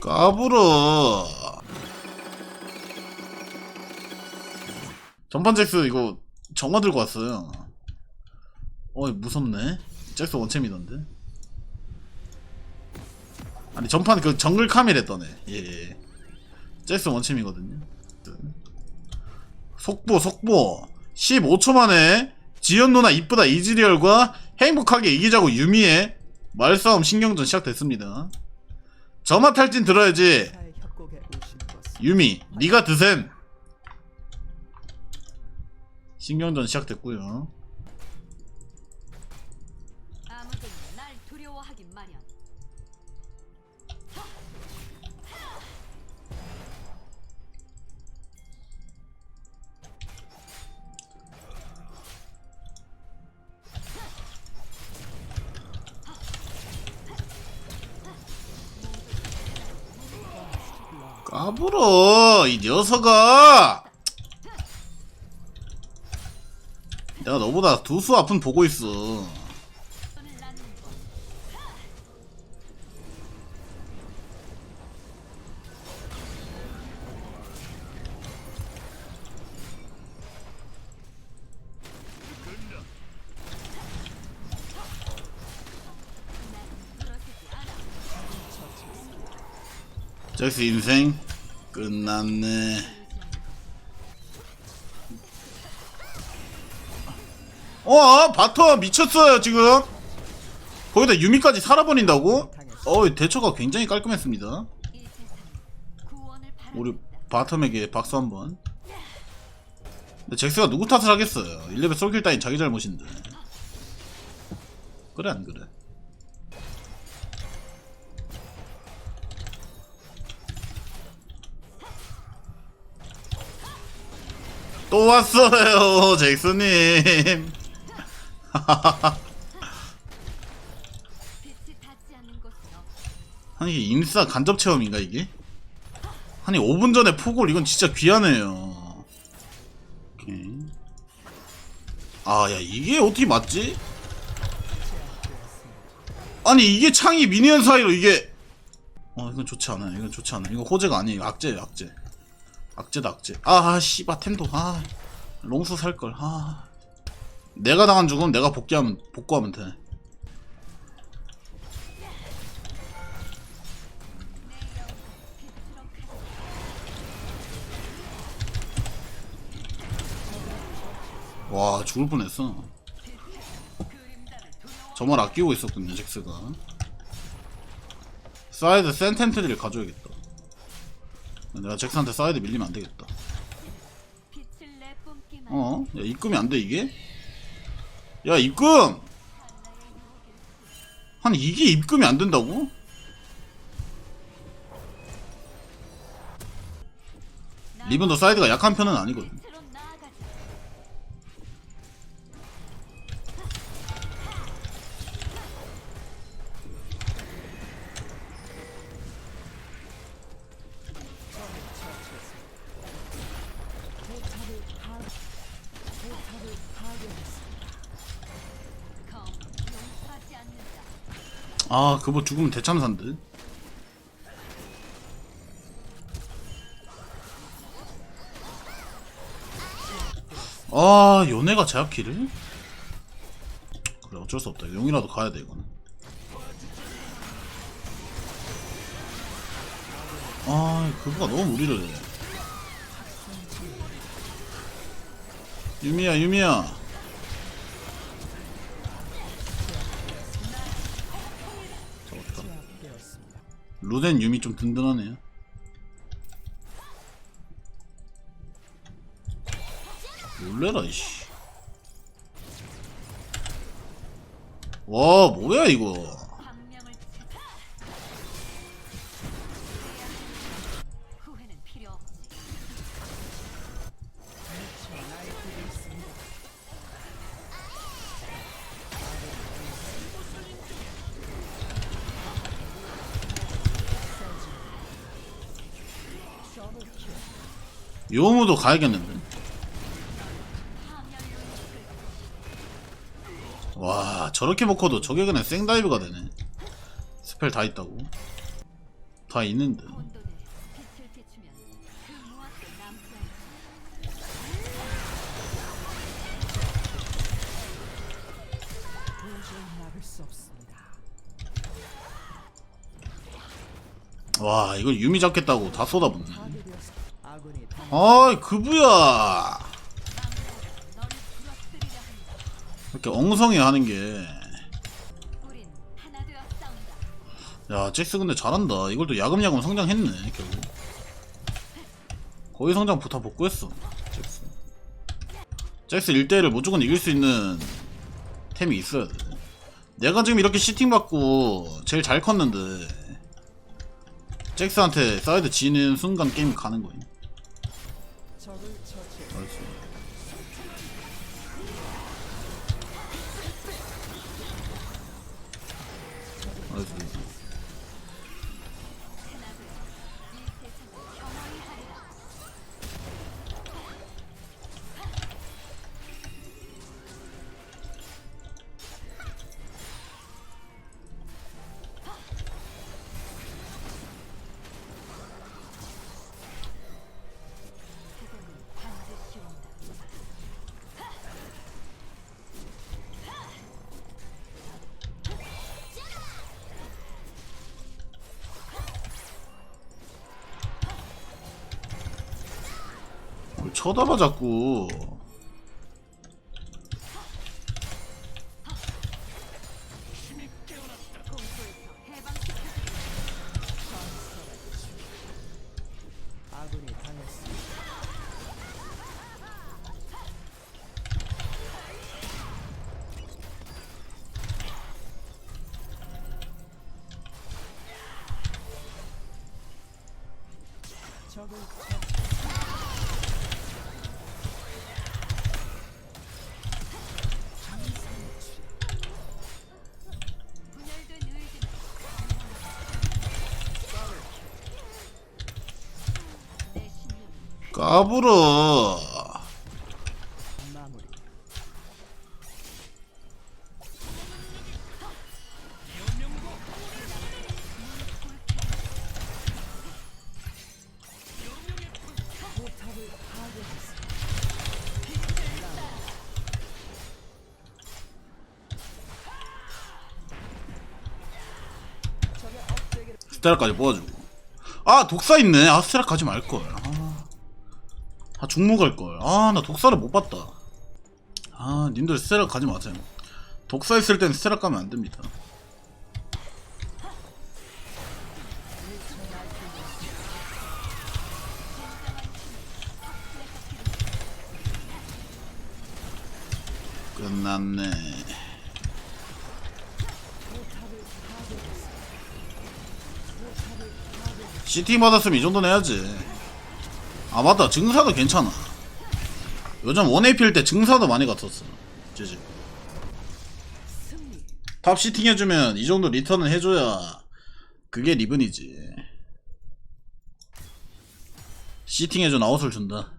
까불어. 전판 잭스 이거 정화 들고 왔어요. 어이 무섭네. 잭스 원챔이던데. 아니 전판 그 정글 카밀했더네. 예. 예. 잭스 원챔이거든요. 속보 속보. 15초 만에 지연 누나 이쁘다 이즈리얼과 행복하게 이기자고 유미의 말싸움 신경전 시작됐습니다. 저마 탈진 들어야지. 유미, 네가 드셈. 신경전 시작됐고요. 아무도 날 두려워하긴 마련. 까불어 이 녀석아. 내가 너보다 두 수 앞은 보고 있어. 잭스 인생 끝났네. 어, 바터 미쳤어요 지금. 거기다 유미까지 살아버린다고? 어, 대처가 굉장히 깔끔했습니다. 우리. 바텀에게 박수 한번. 근데 잭스가 누구 탓을 하겠어요. 1레벨 솔킬 따윈 자기 잘못인데. 그래 안 그래? 또 왔어요, 잭스님. 아니 인싸 간접 체험인가 이게? 아니 5분 전에 포골 이건 진짜 귀하네요. 오케이. 아야 이게 어떻게 맞지? 아니 이게 창이 미니언 사이로 이게 어 이건 좋지 않아요. 이건 좋지 않아. 이거 호재가 아니에요. 악재예요 악재. 악재다 악재. 아 씨바 텐도 아 롱수 살 걸. 아 내가 당한 죽음 내가 복귀하면 복구하면 돼. 와 죽을 뻔했어 저말 아끼고 있었군요 잭스가 사이드 센텐트리를 가져야겠다 내가 잭스한테 사이드 밀리면 안 되겠다 빛을 내뿜기만. 어? 야 입금이 안 돼 이게? 야 입금! 아니 이게 입금이 안 된다고? 리본도 사이드가 약한 편은 아니거든 아 그거 죽으면 대참사인데? 아 연애가 제압키를? 그래 어쩔 수 없다. 용이라도 가야 돼 이거는. 아 그거가 너무 무리를 해. 유미야 유미야 루덴 유미 좀 든든하네요. 놀래라 이씨. 와 뭐야 이거. 요무도 가야겠는데 와 저렇게 먹고도 저게 그냥 생다이브가 되네 스펠 다 있다고 다 있는데. 와 이걸 유미 잡겠다고 다 쏟아붓네. 아이 그부야. 이렇게 엉성해 하는 게 우린 하나 되어 싸운다. 야, 잭스 근데 잘한다. 이걸 또 야금야금 성장했네, 결국. 거의 성장 다 복구했어, 잭스. 잭스 1대1을 무조건 이길 수 있는 템이 있어야 돼. 내가 지금 이렇게 시팅 받고 제일 잘 컸는데, 잭스한테 사이드 지는 순간 게임이 가는 거임. 쳐다봐, 자꾸. 적을 처 까불어. 스테라까지 뽑아주고. 아, 독사 있네. 아, 스테라 가지 말걸. 아, 아 중무 갈걸. 아, 나 독사를 못 봤다. 아, 님들 스테라 가지 마세요. 독사 있을 땐 스테라 가면 안 됩니다. 끝났네. CT 받았으면 이 정도는 해야지. 아 맞다 증사도 괜찮아. 요즘 원AP일 때 증사도 많이 갔었어. 지지. 탑 시팅 해주면 이 정도 리턴은 해줘야 그게 리븐이지. 시팅 해준 아웃을 준다.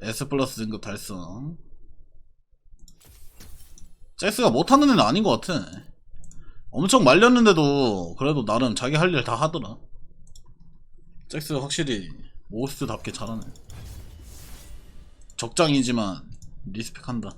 S 플러스 등급 달성. 잭스가 못하는 애는 아닌 것 같아. 엄청 말렸는데도 그래도 나름 자기 할 일 다 하더라. 잭스가 확실히 모스트답게 잘하네. 적장이지만 리스펙한다.